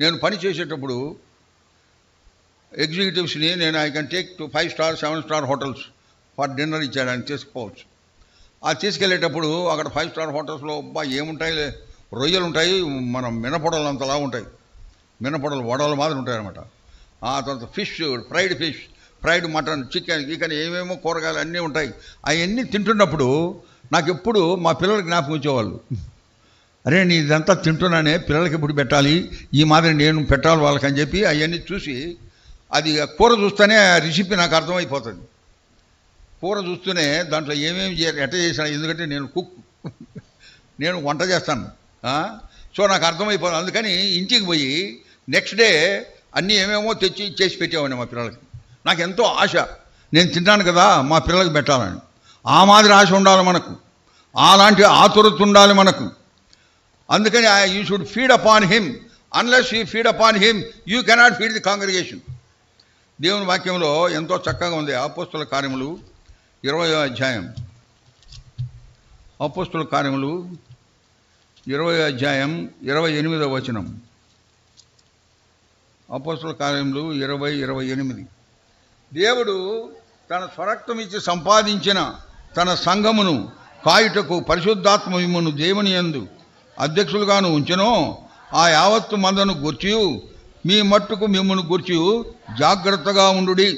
నేను పని చేసేటప్పుడు ఎగ్జిక్యూటివ్స్ని నేను I can take to five star seven star hotels for dinner ఇచ్చాడు ఆయన తీసుకుపోవచ్చు. ఆ తీసుకెళ్ళేటప్పుడు అక్కడ ఫైవ్ స్టార్ హోటల్స్లో అబ్బా ఏముంటాయి రొయ్యలు ఉంటాయి మన మినపొడలు అంతలా ఉంటాయి. మినపొడలు వడలు మాదిరి ఉంటాయన్నమాట. ఆ తర్వాత fish fried fish fried mutton chicken chicken ఏమేమో కూరగాయలు అన్నీ ఉంటాయి. అవన్నీ తింటున్నప్పుడు నాకు ఎప్పుడు మా పిల్లలకి జ్ఞాపకం ఇచ్చేవాళ్ళు అరే నేను ఇదంతా తింటున్నానే పిల్లలకి ఇప్పుడు పెట్టాలి ఈ మాదిరి నేను పెట్టాలి వాళ్ళకి అని చెప్పి అవన్నీ చూసి అది కూర చూస్తేనే ఆ రెసిపీ నాకు అర్థమైపోతుంది. కూర చూస్తూనే దాంట్లో ఏమేమి చేయాలి ఎట్ట చేశాను ఎందుకంటే నేను కుక్ నేను వంట చేస్తాను. సో నాకు అర్థమైపోతుంది అందుకని ఇంటికి పోయి నెక్స్ట్ డే అన్నీ ఏమేమో తెచ్చి చేసి పెట్టేవాడిని మా పిల్లలకి. నాకు ఎంతో ఆశ. నేను తింటాను కదా మా పిల్లలకి పెట్టాలని. ఆ మాదిరి ఆశ ఉండాలి మనకు. అలాంటి ఆతురత ఉండాలి మనకు. అందుకని you should feed upon him unless you feed upon him you cannot feed the congregation దేవుని వాక్యంలో ఎంతో చక్కగా ఉంది. అపోస్తుల కార్యములు ఇరవై అధ్యాయం. అపోస్తుల కార్యములు ఇరవై అధ్యాయం ఇరవై ఎనిమిదవ వచనం. అపోస్తుల కార్యములు ఇరవై ఇరవై ఎనిమిది. దేవుడు తన స్వరక్తం ఇచ్చి సంపాదించిన తన సంఘమును కాయుటకు పరిశుద్ధాత్మ మిమ్మను దేవుని యందు అధ్యక్షులుగాను ఉంచెనో ఆ యావత్తు మందను గుర్చి మీ మట్టుకు మిమ్మల్ని గుర్చి జాగ్రత్తగా ఉండుడి.